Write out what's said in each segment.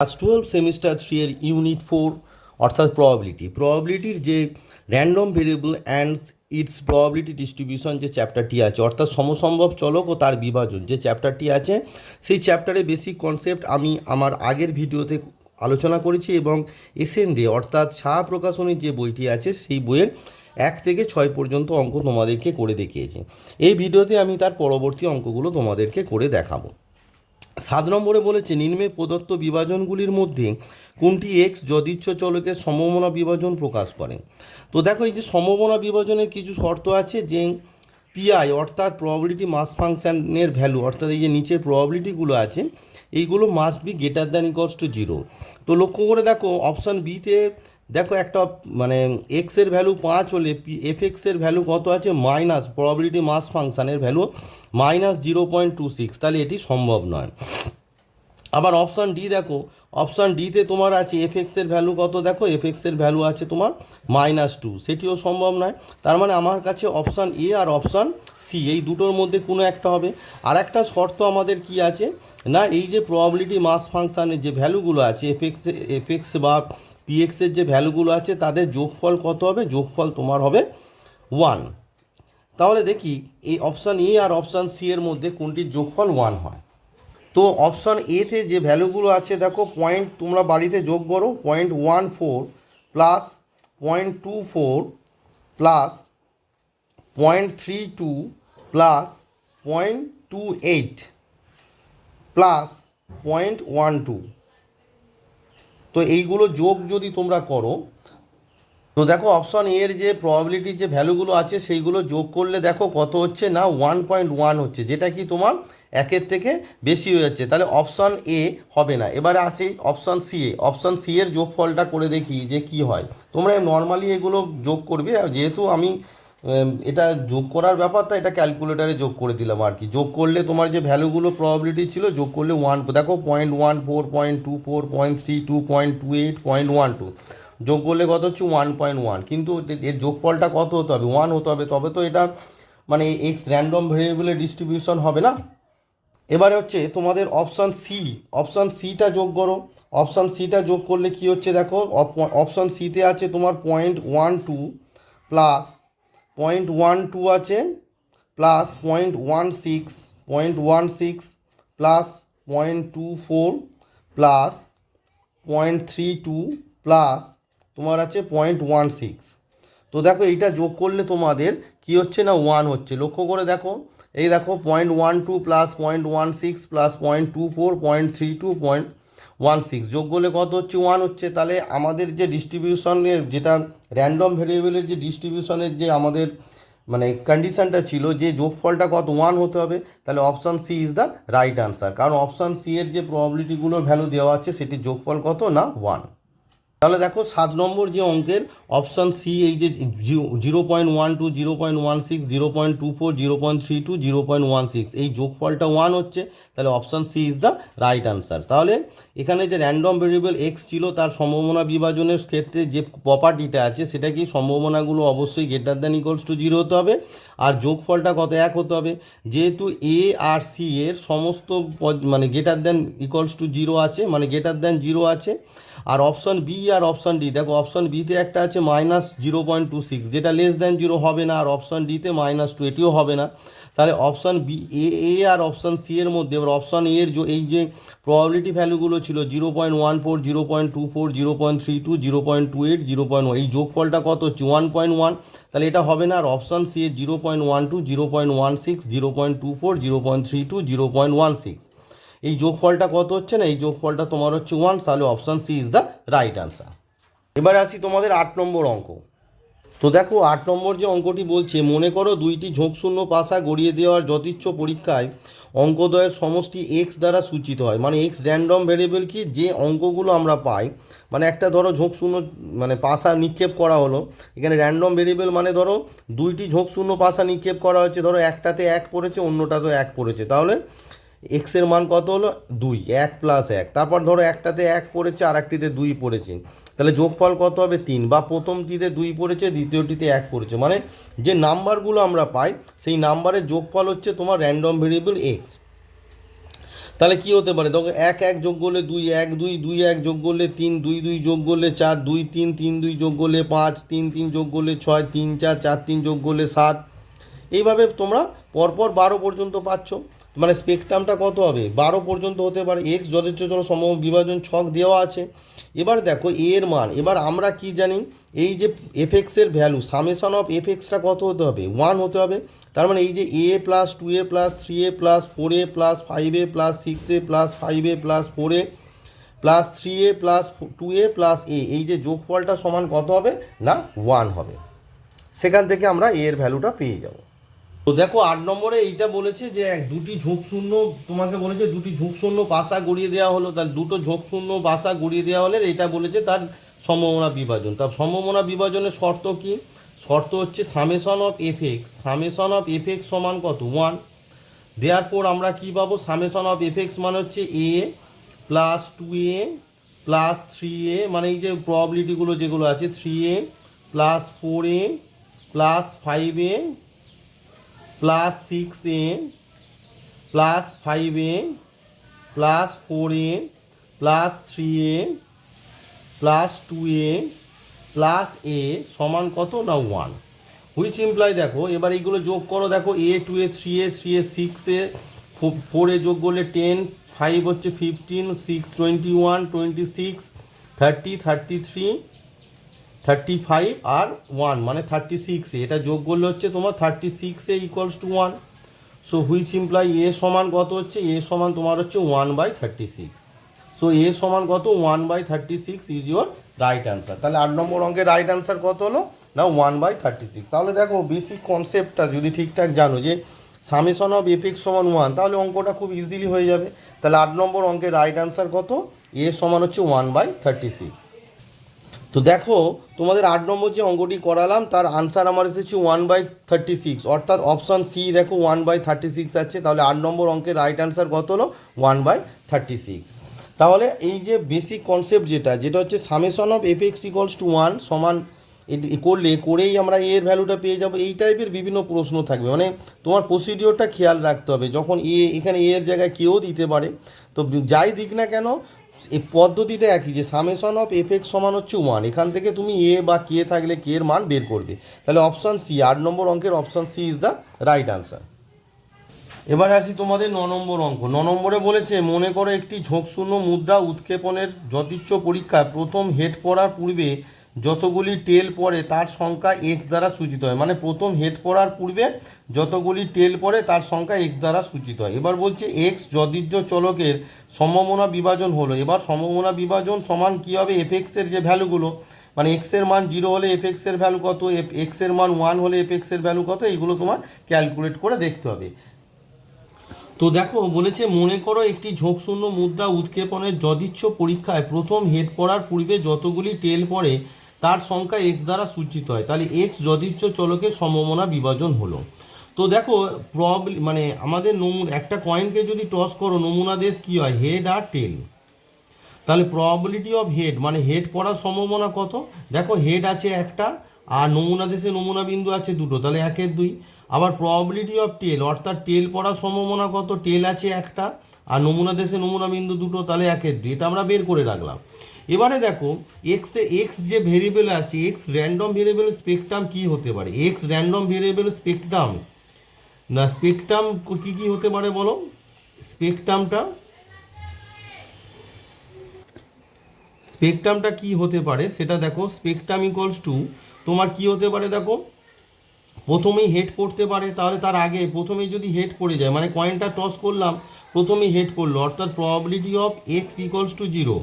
Class twelve semester three এর unit four অর্থাৎ probability প্রবাবিলিটির যে random variable and its probability distribution যে চ্যাপ্টারটি আছে, অর্থাৎ সমসম্ভব চলক ও তার বিভাজন যে চ্যাপ্টারটি আছে, সেই চ্যাপ্টারে বেসিক কনসেপ্ট আমি আমার আগের ভিডিওতে আলোচনা করেছি এবং এসএন দে অর্থাৎ শাহ প্রকাশনীর যে বইটি আছে, সেই বইয়ের এক থেকে ছয় পর্যন্ত অঙ্ক তোমাদেরকে করে দেখিয়েছি। এই ভিডিওতে আমি তার পরবর্তী অঙ্কগুলো তোমাদেরকে করে দেখাবো। সাত নম্বরে বলেছে, নিম্নে প্রদত্ত বিভাজনগুলির মধ্যে কোনটি এক্স যদিচ্ছ চলকের সম্ভাবনা বিভাজন প্রকাশ করে? তো দেখো, এই যে সম্ভাবনা বিভাজনের কিছু শর্ত আছে যে পিআই অর্থাৎ প্রবাবিলিটি মাস ফাংশানের ভ্যালু অর্থাৎ এই যে নিচের প্রবাবিলিটিগুলো আছে, এইগুলো must be greater than equals to zero তো লক্ষ্য করে দেখো অপশান বিতে দেখো একটা মানে এক্সের ভ্যালু পাঁচ হলে পি এফ এক্সের ভ্যালু কত আছে? মাইনাস প্রবাবিলিটি মাস ফাংশনের value minus zero point two six তাহলে এটি সম্ভব নয়। আবার অপশান ডি দেখো অপশান ডিতে তোমার আছে এফ এক্সের ভ্যালু কত? দেখো এফ এক্সের ভ্যালু আছে তোমার মাইনাস টু সেটিও সম্ভব নয়। তার মানে আমার কাছে অপশান এ আর অপশান সি এই দুটোর মধ্যে কোনো একটা হবে। আর একটা শর্ত আমাদের কি আছে? না, এই যে প্রবাবিলিটি মাস ফাংশানের যে ভ্যালুগুলো আছে এফ এক্স এফ এক্স বা পিএক্সের যে ভ্যালুগুলো আছে, তাদের যোগফল কত হবে? যোগফল তোমার হবে ওয়ান তাহলে দেখি, এই অপশান এ আর অপশান সি এর মধ্যে কোনটির যোগফল ওয়ান হয়? তো অপশান এতে যে ভ্যালুগুলো আছে, দেখো পয়েন্ট তোমরা বাড়িতে যোগ করো point one four plus point two four plus point three two plus point two eight plus point one two তো এইগুলো যোগ যদি তোমরা করো, তো দেখো অপশন এর যে প্রবাবিলিটির যে ভ্যালুগুলো আছে, সেইগুলো যোগ করলে দেখো কত হচ্ছে না? ওয়ান পয়েন্ট ওয়ান হচ্ছে, যেটা কি তোমার একের থেকে বেশি হয়ে যাচ্ছে। তাহলে অপশন এ হবে না। এবারে আসি অপশন সি এ। অপশন সি এর যোগফলটা করে দেখি যে কি হয়। তোমরা নর্মালি এগুলো যোগ করবে, যেহেতু আমি এটা যোগ করার ব্যাপারটা এটা ক্যালকুলেটারে যোগ করে দিলাম আর কি। যোগ করলে তোমার যে ভ্যালুগুলো প্রবাবিলিটি ছিল, যোগ করলে ওয়ান দেখো point one four point two four point three two point two eight point one two যোগ করলে কত হচ্ছে? ওয়ান পয়েন্ট ওয়ান কিন্তু এর যোগফলটা কত হতে হবে? ওয়ান হতে হবে। তবে তো এটা মানে এক্স র্যান্ডম ভেরিয়েবলের ডিস্ট্রিবিউশন হবে না। এবারে হচ্ছে তোমাদের অপশান সি অপশান সিটা যোগ করো। অপশান সিটা যোগ করলে কি হচ্ছে দেখো? অপশান সিতে আছে তোমার point one two plus point one two আছে plus point one six point one six plus point two four plus point three two plus তোমার আছে পয়েন্ট ওয়ান সিক্স তো দেখো এইটা যোগ করলে তোমাদের কি হচ্ছে না ওয়ান হচ্ছে। লক্ষ্য করে দেখো, এই দেখো point one two plus point one six plus point two four point three two point one six যোগ করলে কত হচ্ছে? ওয়ান হচ্ছে। তাহলে আমাদের যে ডিস্ট্রিবিউশনের যেটা র্যান্ডম ভেরিয়েবলের যে ডিস্ট্রিবিউশনের যে আমাদের মানে কন্ডিশনটা ছিল যে যোগফলটা কত? ওয়ান হতে হবে। তাহলে option C is the right answer কারণ অপশান সি এর যে প্রবাবিলিটিগুলোর ভ্যালু দেওয়া আছে, সেটির যোগফল কত? না ওয়ান তাহলে দেখো, সাত নম্বর যে অঙ্কের অপশান সি এই যে zero point one two zero point one six zero point two four zero point three two zero point one six এই যোগফলটা ওয়ান হচ্ছে। তাহলে option C is the right answer তাহলে এখানে যে র্যান্ডম ভেরিয়েবল এক্স ছিল, তার সম্ভাবনা বিভাজনের ক্ষেত্রে যে প্রপার্টিটা আছে সেটা কি সম্ভাবনাগুলো অবশ্যই greater than equals to zero হতে হবে। আর যোগফলটা কত এক হতে হবে? যেহেতু এ আর সি এর সমস্ত মানে greater than equals to zero আছে মানে গ্রেটার দ্যান জিরো আছে। আর অপশন বি আর অপশন ডি দেখো অপশন বিতে একটা আছে minus zero point two six যেটা লেস দ্যান জিরো হবে না, আর অপশন ডিতে মাইনাস টু এটিও হবে না। তাহলে অপশান বি এ এ আর অপশন সি এর মধ্যে এবার অপশন এর যে- এই যে প্রবাবিলিটি ভ্যালুগুলো ছিল zero point one four zero point two four zero point three two zero point two eight zero point এই যোগফলটা কত হচ্ছে ওয়ান পয়েন্ট ওয়ান তাহলে এটা হবে না আর অপশান সি এর zero point one two zero point one six zero point two four zero point three two zero point one six এই যোগফলটা কত হচ্ছে না এই যোগফলটা তোমার হচ্ছে ওয়ান তাহলে option C is the right answer এবারে আসি তোমাদের আট নম্বর অঙ্ক তো দেখো, আট নম্বর যে অঙ্কটি বলছে, মনে করো দুইটি ঝোঁকশূন্য পাশা গড়িয়ে দেওয়ার যথেচ্ছ পরীক্ষায় অঙ্কদ্বয়ের সমষ্টি এক্স দ্বারা সূচিত হয়। মানে এক্স র্যান্ডম ভেরিয়েবল কি? যে অঙ্কগুলো আমরা পাই মানে একটা ধরো ঝোঁকশূন্য মানে পাশা নিক্ষেপ করা হলো, এখানে র্যান্ডম ভেরিয়েবল মানে ধরো দুইটি ঝোঁকশূন্য পাশা নিক্ষেপ করা হচ্ছে ধরো একটাতে এক পড়েছে অন্যটাতে এক পড়েছে। তাহলে এক্সের মান কত হলো? দুই, এক প্লাস এক। তারপর ধরো একটাতে এক পড়েছে আর একটিতে দুই পড়েছে। তাহলে যোগফল কত হবে? তিন। বা প্রথমটিতে দুই পড়েছে, দ্বিতীয়টিতে এক পড়েছে। মানে যে নাম্বারগুলো আমরা পাই, সেই নাম্বারের যোগফল হচ্ছে তোমার র্যান্ডম ভেরিয়েবল এক্স তাহলে কি হতে পারে? দেখো, এক এক যোগ করলে দুই, এক, দুই দুই, এক যোগ করলে তিন, দুই দুই যোগ করলে চার, দুই, তিন তিন, দুই যোগ করলে পাঁচ, তিন তিন যোগ করলে ছয়, তিন, চার চার, তিন যোগ করলে সাত। এইভাবে তোমরা পরপর বারো পর্যন্ত পাচ্ছ। মানে স্পেকট্রামটা কত হবে বারো পর্যন্ত হতে পারে এক্স যথেচ্ছ চলো সম বিভাজন ছক দেওয়া আছে এবার দেখো এ এর মান এবার আমরা কি জানি এই যে এফ এফএক্সের ভ্যালু সামেশন অফ এফএক্সটা কত হতে হবে ওয়ান হতে হবে তার মানে এই যে a plus two a plus three a plus four a plus five a plus six a plus five a plus four a plus three a plus two a plus a এই যে যোগফলটা সমান কত হবে না ওয়ান হবে সেখান থেকে আমরা এ এর ভ্যালুটা পেয়ে যাব তো দেখো আট নম্বরে এইটা বলেছে যে এক, দুটি ঝোঁক শূন্য, তোমাকে বলেছে দুটি ঝোঁক শূন্য পাশা গড়িয়ে দেওয়া হলো। তার দুটো ঝোঁক শূন্য পাশা গড়িয়ে দেওয়া হলে এটা বলেছে তার সম্ভাবনা বিভাজন। তার সম্ভাবনা বিভাজনের শর্ত কি? শর্ত হচ্ছে summation of f x summation of f x সমান কত? ওয়ান দেওয়ার পর আমরা কি পাবো? সামেশন অফ এফেক্স মানে হচ্ছে a plus two a plus three a মানে এই যে প্রবাবিলিটিগুলো যেগুলো আছে three a plus four a plus five a plus six a plus five a plus four a plus three a plus two a plus a সমান কত? না one which imply দেখো, এবার এইগুলো যোগ করো, দেখো a two a three a three a six a four a যোগ করলে টেন ফাইভ হচ্ছে fifteen six twenty one twenty six thirty thirty three thirty five আর ওয়ান মানে থার্টি সিক্সে এটা যোগ করলে হচ্ছে তোমার থার্টি সিক্সে equals to one so which imply a সমান কত হচ্ছে? এ সমান তোমার হচ্ছে one by thirty six so a সমান কত? One by thirty six is your right answer তাহলে আট নম্বর অঙ্কের রাইট অ্যান্সার কত হলো? না ওয়ান বাই থার্টি সিক্স তাহলে দেখো বেসিক কনসেপ্টটা যদি ঠিকঠাক জানো যে সামেশন অফ এফেক্স সমান ওয়ান তাহলে অঙ্কটা খুব ইজিলি হয়ে যাবে। তাহলে আট নম্বর অঙ্কের রাইট অ্যান্সার কত? এ সমান হচ্ছে ওয়ান বাই থার্টি সিক্স তো দেখো, তোমাদের আট নম্বর যে অঙ্কটি করালাম, তার আনসার আমার এসেছে ওয়ান বাই থার্টি সিক্স অর্থাৎ অপশান সি দেখো ওয়ান বাই থার্টি সিক্স আছে। তাহলে আট নম্বর অঙ্কের রাইট আনসার কত হলো? ওয়ান বাই থার্টি সিক্স তাহলে এই যে বেসিক কনসেপ্ট যেটা যেটা হচ্ছে summation of f x equals to one সমান করলে, করেই আমরা এর ভ্যালুটা পেয়ে যাব। এই টাইপের বিভিন্ন প্রশ্ন থাকবে। মানে তোমার প্রসিডিওরটা খেয়াল রাখতে হবে। যখন এ এখানে এ এর জায়গায় কেউ দিতে পারে, তো যাই দিক না কেন এই পদ্ধতিটা একই, যে সামেশন অফ এফ এক্স সমান হচ্ছে ওয়ান এখান থেকে তুমি এ বা কে থাকলে কে এর মান বের করবে। তাহলে অপশান সি আট নম্বর অঙ্কের option C is the right answer এবার আসি তোমাদের ন নম্বর অঙ্ক। ন নম্বরে বলেছে, মনে করো একটি ঝোঁকশূন্য মুদ্রা উৎক্ষেপণের যথেচ্ছ পরীক্ষায় প্রথম হেড পড়ার পূর্বে যতগুলি টেল পড়ে তার সংখ্যা এক্স দ্বারা সূচিত হয়। মানে প্রথম হেড পড়ার পূর্বে যতগুলি টেল পড়ে তার সংখ্যা এক্স দ্বারা সূচিত হয়। এবার বলছে এক্স যদিজ্য চলকের সম্ভাবনা বিভাজন হলো। এবার সম্ভাবনা বিভাজন সমান কী হবে? এফ এক্সের যে ভ্যালুগুলো মানে এক্সের মান জিরো হলে এফ এক্সের ভ্যালু কত? এফ এক্সের মান ওয়ান হলে এফ এক্সের ভ্যালু কত? এইগুলো তোমার ক্যালকুলেট করে দেখতে হবে। তো দেখো, বলেছে, মনে করো একটি ঝোঁকশূন্য মুদ্রা উৎক্ষেপণের যদিচ্ছ পরীক্ষায় প্রথম হেড পড়ার পূর্বে যতগুলি টেল পড়ে তার সংখ্যা এক্স দ্বারা সূচিত হয়। তাহলে এক্স যদিচ্ছ চলকের সম্ভাবনা বিভাজন হলো। তো দেখো প্রব মানে আমাদের নমুনা একটা কয়েনকে যদি টস করো, নমুনা দেশ কী হয়? হেড আর টেল তাহলে প্রবাবিলিটি অফ হেড মানে হেড পড়ার সম্ভাবনা কত? দেখো হেড আছে একটা, আর নমুনা দেশে নমুনা বিন্দু আছে দুটো, তাহলে একের দুই। আবার প্রবাবিলিটি অফ টেল অর্থাৎ টেল পড়ার সম্ভাবনা কত? টেল আছে একটা, আর নমুনা দেশে নমুনা বিন্দু দুটো, তাহলে একের দুই। এটা আমরা বের করে রাখলাম। এবারে দেখো এক্সে এক্স যে ভেরিয়েবল আছে এক্স র্যান্ডম ভেরিয়েবল স্পেকট্রাম কি হতে পারে? এক্স র্যান্ডম ভেরিয়েবল স্পেকট্রাম না স্পেকট্রাম কি কি হতে পারে বলো? স্পেকট্রামটা স্পেকট্রামটা কি হতে পারে? সেটা দেখো স্পেকট্রাম ইকুয়ালস টু তোমার কি হতে পারে দেখো? প্রথমেই হেড পড়তে পারে, তাহলে তার আগে প্রথমেই যদি হেড পড়ে যায় মানে কয়েনটা টস করলাম, প্রথমেই হেড করল, অর্থাৎ probability of x equals to zero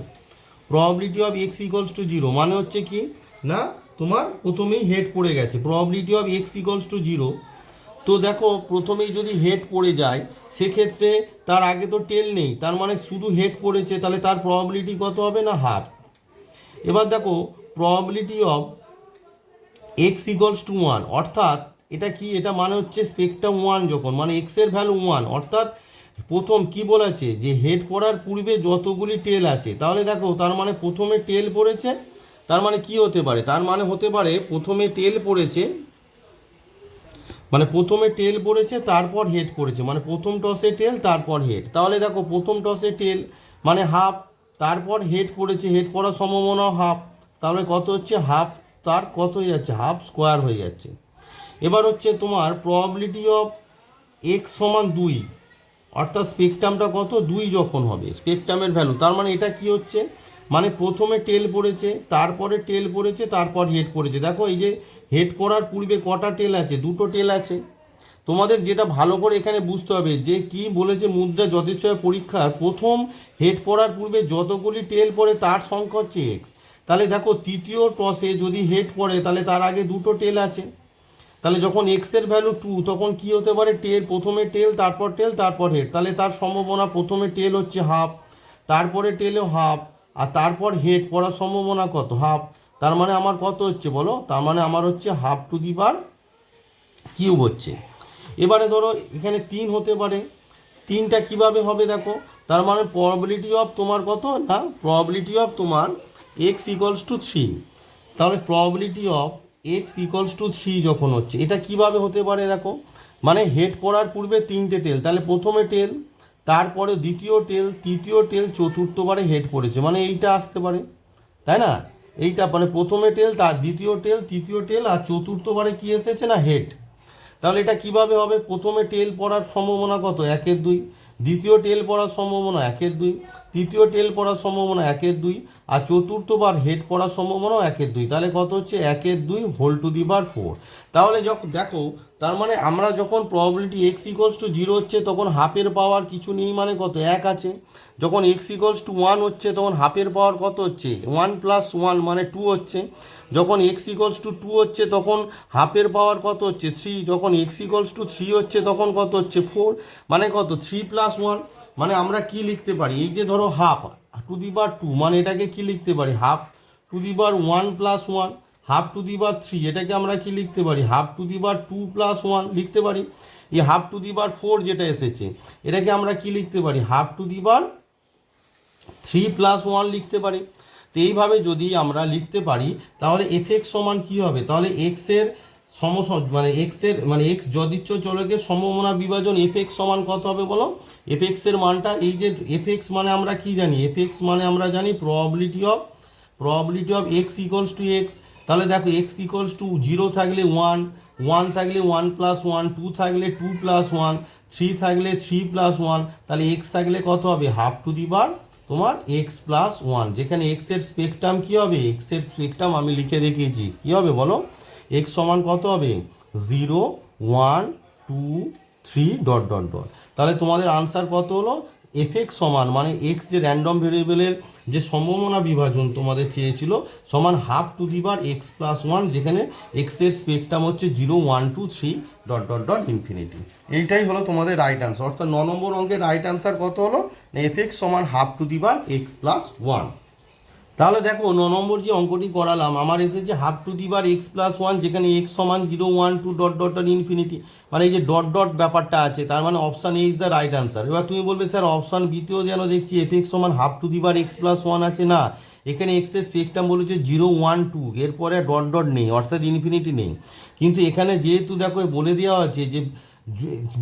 probability of x equals to zero মানে হচ্ছে কি? না, তোমার প্রথমেই হেড পড়ে গেছে। Probability of x equals to zero তো দেখো, প্রথমেই যদি হেড পড়ে যায়, সেক্ষেত্রে তার আগে তো টেল নেই। তার মানে শুধু হেড পড়েছে, তাহলে তার প্রবাবিলিটি কত হবে না হাফ এবার দেখো probability of X equals to one অর্থাৎ এটা কি? এটা মানে হচ্ছে স্পেকট্রাম ওয়ান যখন মানে এক্সের ভ্যালু ওয়ান অর্থাৎ প্রথম কি বলেছে? যে হেড পড়ার পূর্বে যতগুলি টেল আছে। তাহলে দেখো, তার মানে প্রথমে টেল পড়েছে, তার মানে কি হতে পারে? তার মানে হতে পারে প্রথমে টেল পড়েছে মানে প্রথমে টেল পড়েছে, তারপর হেড পড়েছে। মানে প্রথম টসে টেল তারপর হেড তাহলে দেখো, প্রথম টসে টেল মানে হাফ তারপর হেড পড়েছে। হেড পড়ার সম্ভাবনা হাফ তাহলে কত হচ্ছে? হাফ তার কত হয়ে যাচ্ছে? হাফ স্কোয়ার হয়ে যাচ্ছে। এবার হচ্ছে তোমার প্রবাবিলিটি অফ এক্স সমান দুই। অর্থাৎ স্পেকট্রামটা কত? দুই যখন হবে। স্পেকট্রামের ভ্যালু তার মানে এটা কি হচ্ছে? মানে প্রথমে টেল পড়েছে, তারপরে টেল পড়েছে, তারপর হেড পড়েছে। দেখো এই যে হেড পড়ার পূর্বে কটা টেল আছে? দুটো টেল আছে। তোমাদের যেটা ভালো করে এখানে বুঝতে হবে যে কি বলেছে মুদ্রা যথেচ্ছয় পরীক্ষার। প্রথম হেড পড়ার পূর্বে যতগুলি টেল পড়ে তার সংখ্যা হচ্ছে এক্স তাহলে দেখো তৃতীয় টসে যদি হেড পড়ে, তাহলে তার আগে দুটো টেল আছে। তাহলে যখন এক্সের ভ্যালু টু তখন কি হতে পারে? টেল প্রথমে টেল তারপর টেল তারপর হেড তাহলে তার সম্ভাবনা প্রথমে টেল হচ্ছে হাফ তারপরে টেলেও হাফ আর তারপর হেড পড়ার সম্ভাবনা কত? হাফ তার মানে আমার কত হচ্ছে বলো? তার মানে আমার হচ্ছে half to the power cube হচ্ছে। এবারে ধরো এখানে তিন হতে পারে। তিনটা কীভাবে হবে দেখো? তার মানে প্রবাবিলিটি অফ তোমার কত? না প্রবাবিলিটি অফ তোমার এক্স ইকুয়ালস টু থ্রি তাহলে probability of X equals to three যখন হচ্ছে, এটা কীভাবে হতে পারে দেখো মানে হেড পড়ার পূর্বে তিনটে টেল তাহলে প্রথমে টেল তারপরে দ্বিতীয় টেল তৃতীয় টেল চতুর্থবারে হেড পড়েছে মানে এইটা আসতে পারে, তাই না? এইটা মানে প্রথমে টেল তার দ্বিতীয় টেল তৃতীয় টেল আর চতুর্থবারে কি এসেছে না হেড তাহলে এটা কীভাবে হবে? প্রথমে টেল পড়ার সম্ভাবনা কত? একের দুই। দ্বিতীয় টেল পড়ার সম্ভাবনা একের দুই। তৃতীয় টেল পড়ার সম্ভাবনা একের দুই, আর চতুর্থবার হেড পড়ার সম্ভাবনাও একের দুই। তাহলে কত হচ্ছে? একের দুই whole to the power four. তাহলে যখন দেখো, তার মানে আমরা যখন probability X equals to zero হচ্ছে, তখন হাফের পাওয়ার কিছু নেই মানে কত? এক আছে। যখন এক্স ইকোয়ালস টু ওয়ান হচ্ছে, তখন হাফের পাওয়ার কত হচ্ছে? ওয়ান প্লাস ওয়ান মানে টু হচ্ছে। যখন এক্স ইকোয়ালস টু টু হচ্ছে, তখন হাফের পাওয়ার কত হচ্ছে? থ্রি যখন এক্স ইকোয়ালস টু থ্রি হচ্ছে, তখন কত হচ্ছে? ফোর মানে কত? থ্রি প্লাস ওয়ান মানে আমরা কি লিখতে পারি? এই যে ধরো half to the power two মানে এটাকে কি লিখতে পারি? Half to the power one plus one half to the power three এটাকে আমরা কি লিখতে পারি? Half to the power two plus one লিখতে পারি। এই half to the power four যেটা এসেছে, এটাকে আমরা কি লিখতে পারি? Half to the power three plus one লিখতে পারি। তো এইভাবে যদি আমরা লিখতে পারি, তাহলে এফ এক্স সমান কী হবে? তাহলে এক্সের সম মানে এক্সের মানে এক্স যদিচ্ছ চলকের সম্ভাবনা বিভাজন এফ সমান কত হবে বলো? এফ এক্সের মানটা এই যে এফ মানে আমরা কি জানি? এফ মানে আমরা জানি probability of probability of X equals to X তাহলে দেখো এক্স ইকুয়ালস টু জিরো থাকলে ওয়ান ওয়ান থাকলে ওয়ান প্লাস ওয়ান টু থাকলে টু প্লাস ওয়ান থ্রি থাকলে থ্রি প্লাস ওয়ান তাহলে এক্স থাকলে কত হবে? হাফ টু দি বার তোমার এক্স প্লাস ওয়ান যেখানে এক্সের স্পেকট্রাম কী হবে? এক্সের স্পেকট্রাম আমি লিখে দেখিয়েছি। কী হবে বলো? এক্স সমান কত হবে? Zero one two three dot dot dot তাহলে তোমাদের আনসার কত হলো? এফ এক্স সমান মানে এক্স যে র্যান্ডম ভেরিয়েবলের যে সম্ভাবনা বিভাজন তোমাদের চেয়েছিল, সমান half to the power X plus one যেখানে এক্সের স্পেকট্রাম হচ্ছে zero one two three dot dot dot infinity এইটাই হলো তোমাদের রাইট আনসার অর্থাৎ ন নম্বর অঙ্কের রাইট আনসার কত হলো? এফ এক্স সমান half to the power X plus one তাহলে দেখো, ন নম্বর যে অঙ্কটি করালাম, আমার এসেছে half to the power X plus one যেখানে এক্স সমান zero one two dot dot dot infinity মানে এই যে ডট ডট ব্যাপারটা আছে, তার মানে option A is the right answer এবার তুমি বলবে, স্যার অপশান বিতেও যেন দেখছি এফ এক্স সমান half to the power X plus one আছে না? এখানে এক্সের স্পেকট্রাম বলেছে জিরো ওয়ান টু এরপরে ডট ডট নেই, অর্থাৎ ইনফিনিটি নেই। কিন্তু এখানে যেহেতু দেখো, বলে দেওয়া যে যে-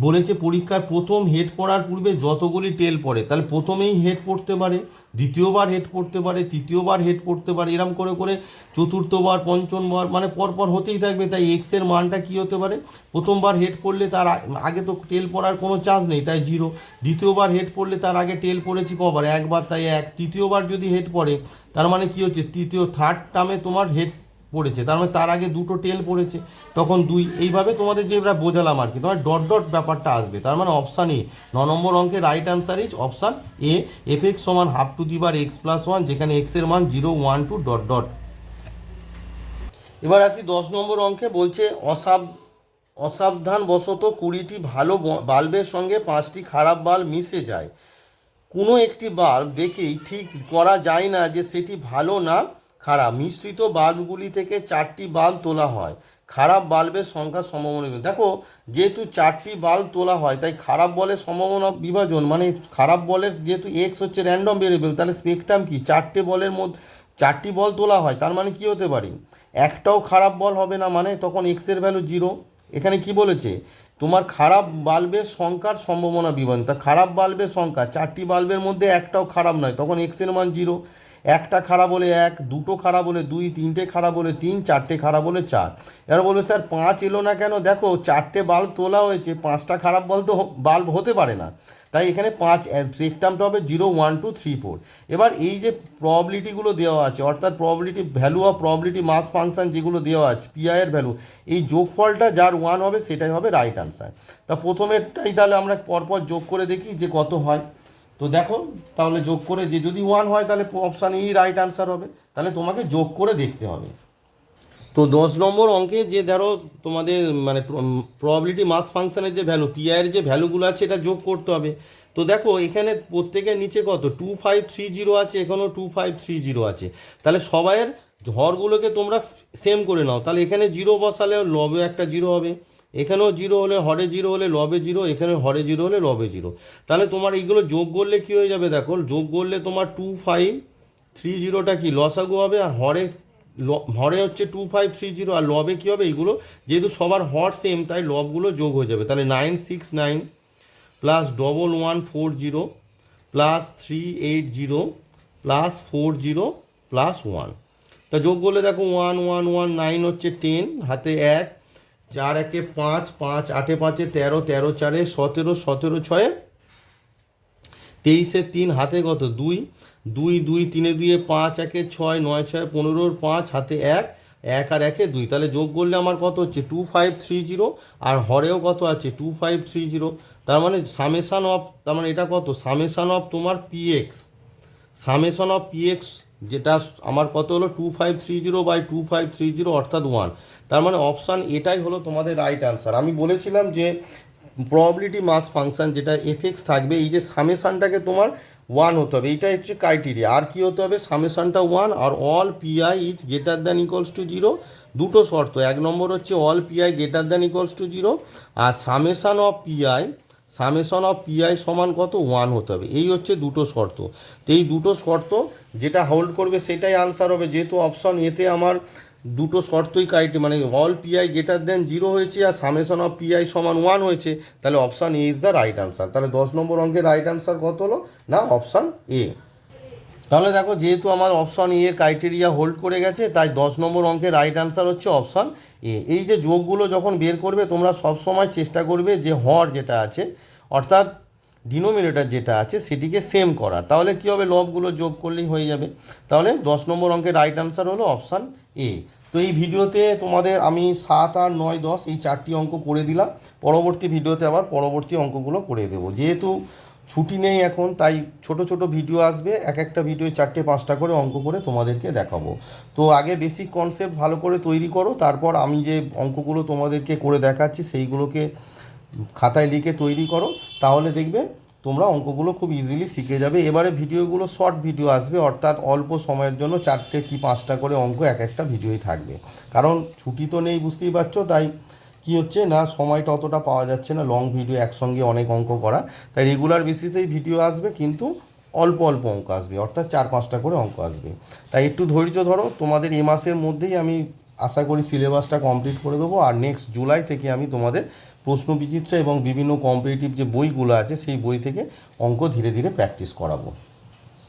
বলেছে পরীক্ষার প্রথম হেড পড়ার পূর্বে যতগুলি টেল পড়ে, তাহলে প্রথমেই হেড পড়তে পারে, দ্বিতীয়বার হেড পড়তে পারে, তৃতীয়বার হেড পড়তে পারে, এরম করে করে চতুর্থবার, পঞ্চমবার মানে পরপর হতেই থাকবে, তাই এক্সের মানটা কী হতে পারে? প্রথমবার হেড পড়লে তার আগে তো টেল পড়ার কোনো চান্স নেই, তাই জিরো। দ্বিতীয়বার হেড পড়লে তার আগে টেল পড়েছি কবার? একবার তাই এক। তৃতীয়বার যদি হেড পড়ে, তার মানে কী হচ্ছে? তৃতীয় থার্ড টার্মে তোমার হেড পড়েছে। তার মানে তার আগে দুটো টেল পড়েছে। তখন দুই, এইভাবে তোমাদের যেটা বোঝালাম আর কি, তোমার ডট ডট ব্যাপারটা আসবে। তার মানে অপশান এ ন নম্বর অঙ্কের right answer is option A F X সমান half to the power X plus one যেখানে এক্সের মান zero one two dot dot এবার আসি দশ নম্বর অঙ্কে, বলছে অসাব, অসাবধানবশত কুড়িটি ভালো বাল্বের সঙ্গে পাঁচটি খারাপ বাল্ব মিশে যায়। কোনো একটি বাল্ব দেখেই ঠিক করা যায় না যে সেটি ভালো না খারাপ। মিশ্রিত বাল্বগুলি থেকে চারটি বাল্ব তোলা হয়। খারাপ বাল্বের সংখ্যা সম্ভাবনা। দেখো, যেহেতু চারটি বাল্ব তোলা হয়, তাই খারাপ বলের সম্ভাবনা বিভাজন মানে খারাপ বলের যেহেতু এক্স হচ্ছে র্যান্ডম ভেরিয়েবল তাহলে স্পেকট্রাম কি? চারটে বলের মধ্যে, চারটি বল তোলা হয়, তার মানে কি হতে পারে? একটাও খারাপ বল হবে না মানে তখন এক্সের ভ্যালু জিরো এখানে কি বলেছে? তোমার খারাপ বাল্বের সংখ্যার সম্ভাবনা বিভাজন। তা খারাপ বাল্বের সংখ্যা, চারটি বাল্বের মধ্যে একটাও খারাপ নয়, তখন এক্সের মান জিরো একটা খারাপ হলে এক, দুটো খারাপ হলে দুই, তিনটে খারাপ হলে তিন, চারটে খারাপ হলে চার। এবার বলবে, স্যার, পাঁচ এলো না কেন? দেখো, চারটে বাল্ব তোলা হয়েছে, পাঁচটা খারাপ বল তো বাল্ব হতে পারে না। তাই এখানে পাঁচ সেকটামটা হবে zero, one, two, three, four. এবার এই যে প্রবলিটিগুলো দেওয়া আছে, অর্থাৎ probability value of probability mass function যেগুলো দেওয়া আছে পিআইয়ের ভ্যালু এই যোগফলটা যার ওয়ান হবে, সেটাই হবে রাইট আনসার তা প্রথমেরটাই তাহলে আমরা পরপর যোগ করে দেখি যে কত হয়। তো দেখো, তাহলে যোগ করে যে যদি ওয়ান হয়, তাহলে অপশান ই রাইট আনসার হবে। তাহলে তোমাকে যোগ করে দেখতে হবে। তো দশ নম্বর অঙ্কে যে ধরো তোমাদের মানে প্রবাবিলিটি মাস ফাংশনের যে ভ্যালু পিআইয়ের যে ভ্যালুগুলো আছে, এটা যোগ করতে হবে। তো দেখো, এখানে প্রত্যেকের নিচে কত? টু ফাইভ থ্রি জিরো আছে এখানেও টু ফাইভ থ্রি জিরো আছে। তাহলে সবাইয়ের হরগুলোকে তোমরা সেম করে নাও। তাহলে এখানে জিরো বসালে লবে একটা জিরো হবে। এখানেও জিরো হলে হরে জিরো হলে লবে জিরো এখানে হরে জিরো হলে লবে জিরো তাহলে তোমার এইগুলো যোগ করলে কী হয়ে যাবে দেখো, যোগ করলে তোমার টু ফাইভ থ্রি জিরোটা কি লসাগু হবে আর হরে হরে হচ্ছে টু ফাইভ থ্রি জিরো আর লবে কী হবে এইগুলো? যেহেতু সবার হর সেম তাই লবগুলো যোগ হয়ে যাবে। তাহলে nine six nine plus double one four zero plus three eight zero plus four zero plus one তা যোগ করলে দেখো ওয়ান ওয়ান ওয়ান নাইন হচ্ছে টেন হাতে এক চার একে পাঁচ পাঁচ আটে পাঁচে তেরো তেরো চারে সতেরো সতেরো ছয়ে তেইশে তিন হাতে কত? দুই। দুই দুই, তিনে দুয়ে পাঁচ একে ছয়, নয় ছয়, পনেরোর পাঁচ হাতে এক এক আর একে দুই। তাহলে যোগ করলে আমার কত হচ্ছে? Two five three zero. আর হরেও কত আছে? Two five three zero. তার মানে সামেশান অফ, তার মানে এটা কত? সামেশান অফ তোমার পিএক্স সামেশান অফ পিএক্স যেটা আমার কত হলো? Two five three zero by two five three zero অর্থাৎ ওয়ান তার মানে অপশান এটাই হলো তোমাদের রাইট আনসার আমি বলেছিলাম যে প্রবাবিলিটি মাস ফাংশন যেটা এফএক্স থাকবে, এই যে সামেশানটাকে তোমার ওয়ান হতে হবে এইটা হচ্ছে ক্রাইটেরিয়া আর কি হতে হবে? সামেশানটা one R all PI is greater than equals to zero দুটো শর্ত, এক নম্বর হচ্ছে all PI greater than equals to zero R summation of PI summation of PI সমান কত? ওয়ান হতে হবে। এই হচ্ছে দুটো শর্ত। তো এই দুটো শর্ত যেটা হোল্ড করবে সেটাই আনসার হবে। যেহেতু অপশন এতে আমার দুটো শর্তই কাইটে মানে all PI greater than zero হয়েছে আর সামেশন অফ পিআই সমান ওয়ান হয়েছে, তাহলে option A is the right answer তাহলে দশ নম্বর অঙ্কের রাইট আনসার কত হলো? না অপশান এ তাহলে দেখো, যেহেতু আমার অপশন এ এর ক্রাইটেরিয়া হোল্ড করে গেছে, তাই দশ নম্বর অঙ্কের রাইট আনসার হচ্ছে অপশন এ এই যে যোগগুলো যখন বের করবে, তোমরা সব সময় চেষ্টা করবে যে হর যেটা আছে, অর্থাৎ ডিনোমিনেটর যেটা আছে, সেটিকে সেম করার। তাহলে কী হবে? লবগুলো যোগ করলেই হয়ে যাবে। তাহলে দশ নম্বর অঙ্কের রাইট আনসার হলো অপশান এ তো এই ভিডিওতে তোমাদের আমি সাত আর নয়, দশ এই চারটি অঙ্ক করে দিলাম। পরবর্তী ভিডিওতে আবার পরবর্তী অঙ্কগুলো করে দেবো। যেহেতু ছুটি নেই এখন, তাই ছোট ছোট ভিডিও আসবে, এক একটা ভিডিও চারটে পাঁচটা করে অঙ্ক করে তোমাদেরকে দেখাবো। তো আগে বেসিক কনসেপ্ট ভালো করে তৈরি করো, তারপর আমি যে অঙ্কগুলো তোমাদেরকে করে দেখাচ্ছি, সেইগুলোকে খাতায় লিখে তৈরি করো, তাহলে দেখবে তোমরা অঙ্কগুলো খুব ইজিলি শিখে যাবে। এবারে ভিডিওগুলো শর্ট ভিডিও আসবে, অর্থাৎ অল্প সময়ের জন্য চারটে কি পাঁচটা করে অঙ্ক এক একটা ভিডিওই থাকবে। কারণ ছুটি তো নেই, বুঝতেই পারছ, তাই কি হচ্ছে না সময়টা অতটা পাওয়া যাচ্ছে না লং ভিডিও একসঙ্গে অনেক অঙ্ক করা। তাই রেগুলার বেসিসেই ভিডিও আসবে, কিন্তু অল্প অল্প অঙ্ক আসবে, অর্থাৎ চার পাঁচটা করে অঙ্ক আসবে। তাই একটু ধৈর্য ধরো, তোমাদের এ মাসের মধ্যেই আমি আশা করি সিলেবাসটা কমপ্লিট করে দেবো, আর নেক্সট জুলাই থেকে আমি তোমাদের প্রশ্ন বিচিত্রা এবং বিভিন্ন কম্পিটিটিভ যে বইগুলো আছে, সেই বই থেকে অঙ্ক ধীরে ধীরে প্র্যাকটিস করাবো।